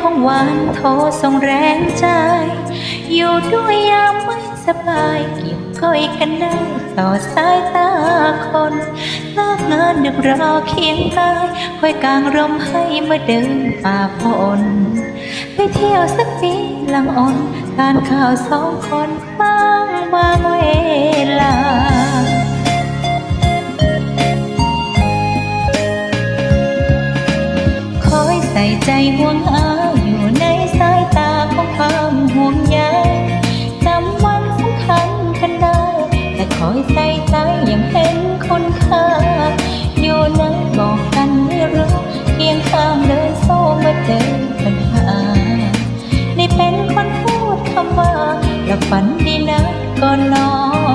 ของหวันโทรส่งแรงใจ อยู่ด้วยยามไม่สบายเกี่ยวก้อยกันได้ต่อสายตาคนเลิกงานนึกรอเคียงกายคอยกลางร่มให้มื่อเดินป่าฝนไปเที่ยวสักปีหลังอ่อนทานข้าวสองคนบ้างบางเวลาคอยใส่ใจห่วงอาย ฝันดีนะก่อนนอ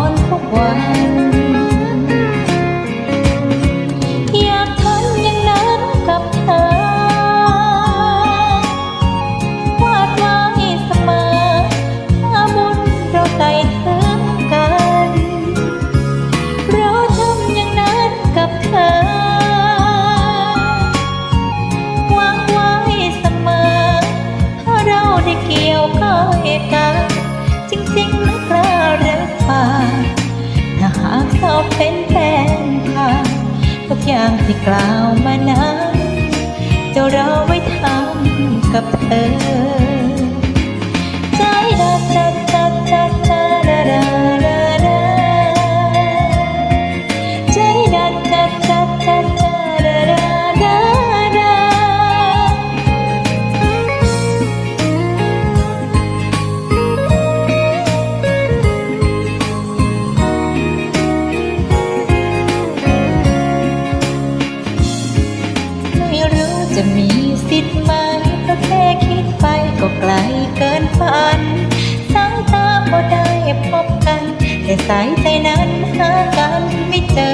นทุกวัน อยากทำอย่างนั้นกับเธอ วาดไว้เสมอถ้าบุญเราไต่ถึงกัน เราทำอย่างนั้นกับเธอวังไว้เสมอถ้าเราได้เกี่ยวก้อยกัน จริงนักล้าเลิกปากถ้าหากสอบเป็นแฟนค่ะทุกอย่างที่กล่าวมานั้นจะรอไว้ทำกับเธอ ใจดักจัด ไกลเกินฝันสายตาพอได้พบกัน แต่สายใจนั้นหากันไม่เจอ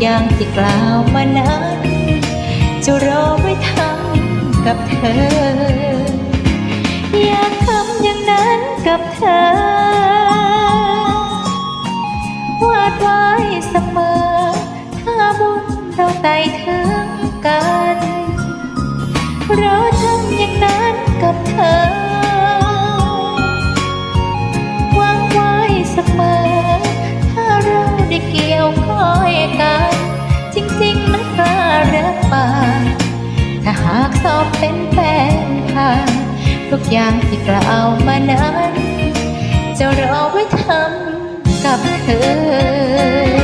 อย่างที่กล่าวมานั้น จะรอไว้ทำกับเธอ อยากทำอย่างนั้นกับเธอ วาดไว้เสมอ ถ้าบุญเราไต่ถึงกัน เราทำอย่างนั้นกับเธอากสอบเป็นแฟนค่ะ ทุกอย่างที่กล่าวมานั้น จะรอไว้ทำกับเธอ